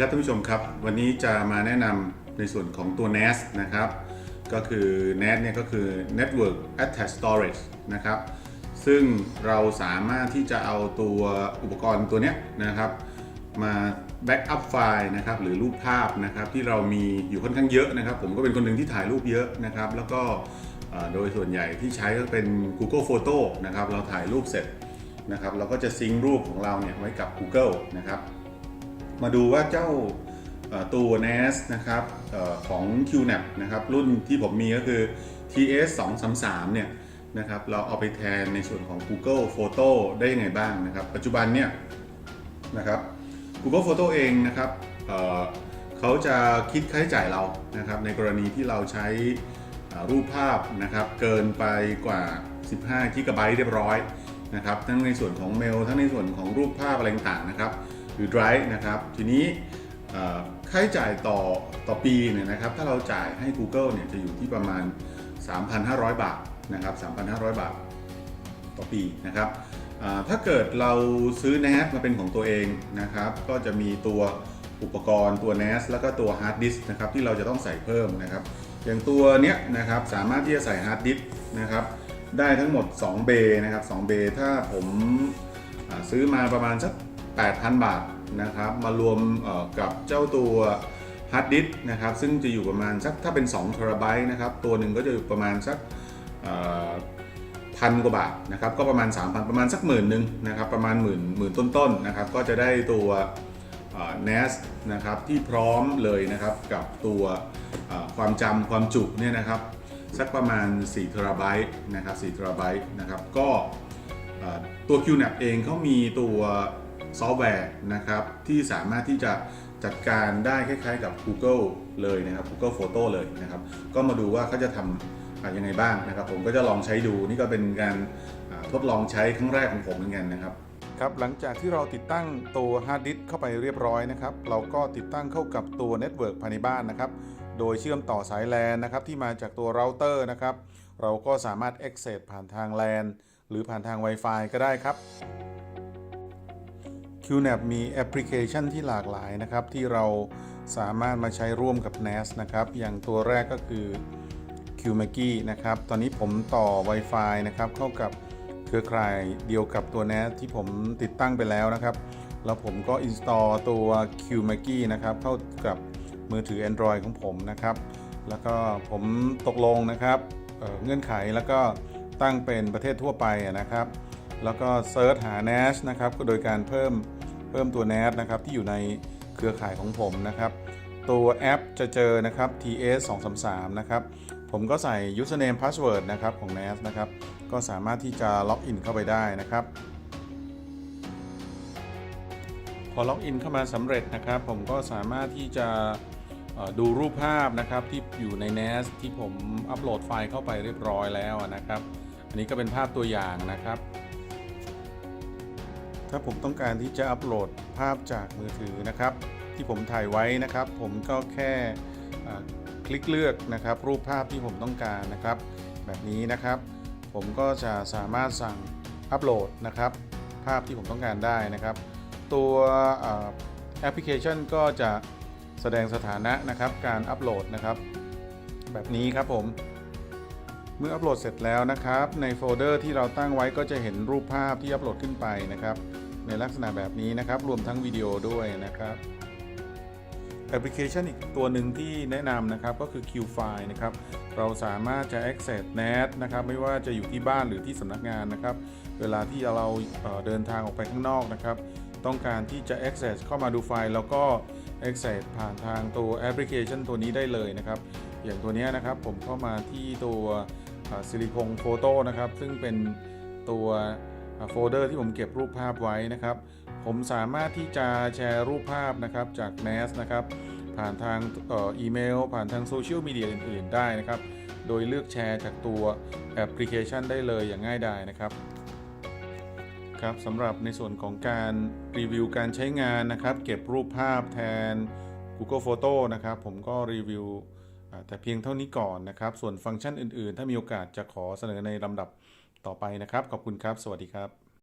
ครับท่านผู้ชมครับ วันนี้จะมาแนะนำในส่วนของตัว NAS นะครับ ก็คือ NAS เนี่ยก็คือ Network Attached Storage นะครับ ซึ่งเราสามารถที่จะเอาตัวอุปกรณ์ตัวเนี้ยนะครับ มาแบ็กอัพไฟล์นะครับหรือรูปภาพนะครับที่เรามีอยู่ค่อนข้างเยอะนะครับ ผมก็เป็นคนหนึ่งที่ถ่ายรูปเยอะนะครับ แล้วก็โดยส่วนใหญ่ที่ใช้ก็เป็น Google Photo นะครับ เราถ่ายรูปเสร็จนะครับ เราก็จะซิงค์รูปของเราเนี่ยไว้กับ Google นะครับ มาดูว่าเจ้าตัว NAS นะครับออของ QNAP นะครับรุ่นที่ผมมีก็คือ TS 2 3 3เนี่ยนะครับเราเอาไปแทนในส่วนของ Google Photo ได้ยังไงบ้างนะครับ ปัจจุบันเนี่ยนะครับ Google Photo เองนะครับเเขาจะคิดค่าใช้จ่ายเรานะครับในกรณีที่เราใช้รูปภาพนะครับเกินไปกว่า 15กิกะไบต์เรียบร้อยนะครับทั้งในส่วนของเมล ทั้งในส่วนของรูปภาพอะไรต่างๆนะครับ หรือ Drive นะครับ ทีนี้ค่าใช้จ่ายต่อต่อปีเนี่ยนะครับ ถ้าเราจ่ายให้ Google เนี่ยจะอยู่ที่ประมาณ 3,500 บาทนะครับ 3,500 บาทต่อปีนะครับถ้าเกิดเราซื้อ NAS มาเป็นของตัวเองนะครับ ก็จะมีตัวอุปกรณ์ตัว NAS แล้วก็ตัว Hard Disk นะครับที่เราจะต้องใส่เพิ่มนะครับ อย่างตัวเนี้ยนะครับสามารถที่จะใส่ Hard Disk นะครับได้ทั้งหมด 2 เบนะครับ2เบ ถ้าผมซื้อมาประมาณสัก 8,000 บาทนะครับ มารวมกับเจ้าตัว Hard Disk นะครับ ซึ่งจะอยู่ประมาณสักถ้าเป็น2เทราไบต์นะครับ ตัวหนึ่งก็จะอยู่ประมาณสักพันกว่าบาทนะครับ ก็ประมาณ 3,000 ประมาณสักหมื่นหนึ่งนะครับ ประมาณหมื่นหมื่นต้นๆนะครับ ก็จะได้ตัวเอ่อ NAS นะครับที่พร้อมเลยนะครับกับตัวความจำความจุเนี่ยนะครับ สักประมาณ4เทราไบต์นะครับ4เทราไบต์นะครับ ก็ตัว QNAP เองเขามีตัว ซอฟต์แวร์นะครับที่สามารถที่จะจัดการได้คล้ายๆกับ Google เลยนะครับ Google Photo เลยนะครับ ก็มาดูว่าเขาจะทำะยังไงบ้างนะครับ ผมก็จะลองใช้ดูนี่ก็เป็นการทดลองใช้ครั้งแรกของผมเหมือนกันนะครับครับหลังจากที่เราติดตั้งตัวฮาร์ดดิสก์เข้าไปเรียบร้อยนะครับ เราก็ติดตั้งเข้ากับตัวเน็ตเวิร์กภายในบ้านนะครับ โดยเชื่อมต่อสาย LAN นะครับที่มาจากตัวเราเตอร์นะครับ เราก็สามารถ access ผ่านทาง LAN หรือผ่านทาง Wi-Fi ก็ได้ครับ QNAP มีแอปพลิเคชันที่หลากหลายนะครับ ที่เราสามารถมาใช้ร่วมกับ NAS นะครับ อย่างตัวแรกก็คือ q m a g i นะครับ ตอนนี้ผมต่อ Wi-Fi นะครับ เข้ากับเครือข่ายเดียวกับตัว NAS ที่ผมติดตั้งไปแล้วนะครับ แล้วผมก็ install ตัว q m a g i นะครับ เข้ากับมือถือ Android ของผมนะครับ แล้วก็ผมตกลงนะครับเเงื่อนไขแล้วก็ตั้งเป็นประเทศทั่วไปนะครับ แล้วก็เซิร์ชหา NAS นะครับ ก็โดยการเพิ่ม เพิ่มตัว NAS นะครับที่อยู่ในเครือข่ายของผมนะครับ ตัวแอปจะเจอนะครับ TS 2 3 3นะครับ ผมก็ใส่ username password นะครับของ NAS นะครับ ก็สามารถที่จะล็อกอินเข้าไปได้นะครับ พอล็อกอินเข้ามาสำเร็จนะครับ ผมก็สามารถที่จะดูรูปภาพนะครับที่อยู่ใน NAS ที่ผมอัปโหลดไฟล์เข้าไปเรียบร้อยแล้วนะครับ อันนี้ก็เป็นภาพตัวอย่างนะครับ ถ้าผมต้องการที่จะอัปโหลดภาพจากมือถือนะครับ ที่ผมถ่ายไว้นะครับ ผมก็แค่คลิกเลือกนะครับ รูปภาพที่ผมต้องการนะครับ แบบนี้นะครับ ผมก็จะสามารถสั่งอัปโหลดนะครับ ภาพที่ผมต้องการได้นะครับ ตัวแอปพลิเคชันก็จะแสดงสถานะนะครับ การอัปโหลดนะครับ แบบนี้ครับผมเมื่ออัปโหลดเสร็จแล้วนะครับ ในโฟลเดอร์ที่เราตั้งไว้ก็จะเห็นรูปภาพที่อัปโหลดขึ้นไปนะครับ ในลักษณะแบบนี้นะครับ รวมทั้งวิดีโอด้วยนะครับแอปพลิเคชันอีกตัวหนึ่งที่แนะนำนะครับก็คือ Qfile นะครับ เราสามารถจะ access NAS นะครับ ไม่ว่าจะอยู่ที่บ้านหรือที่สำนักงานนะครับ เวลาที่เราเดินทางออกไปข้างนอกนะครับ ต้องการที่จะ access เข้ามาดูไฟล์ แล้วก็ access ผ่านทางตัวแอปพลิเคชันตัวนี้ได้เลยนะครับ อย่างตัวนี้นะครับผมเข้ามาที่ตัวซิลิคงโฟโต้นะครับ ซึ่งเป็นตัว โฟลเดอร์ที่ผมเก็บรูปภาพไว้นะครับ ผมสามารถที่จะแชร์รูปภาพนะครับจาก NAS นะครับผ่านทางอ,อ,อีเมล ผ่านทางโซเชียลมีเดียอื่นๆ ได้นะครับ โดยเลือกแชร์จากตัวแอปพลิเคชันได้เลยอย่างง่ายดายนะครับครับสำหรับในส่วนของการรีวิวการใช้งานนะครับ เก็บรูปภาพแทน Google Photo นะครับ ผมก็รีวิวแต่เพียงเท่านี้ก่อนนะครับ ส่วนฟังก์ชันอื่นๆ ถ้ามีโอกาสจะขอเสนอในลำดับ ต่อไปนะครับ ขอบคุณครับ สวัสดีครับ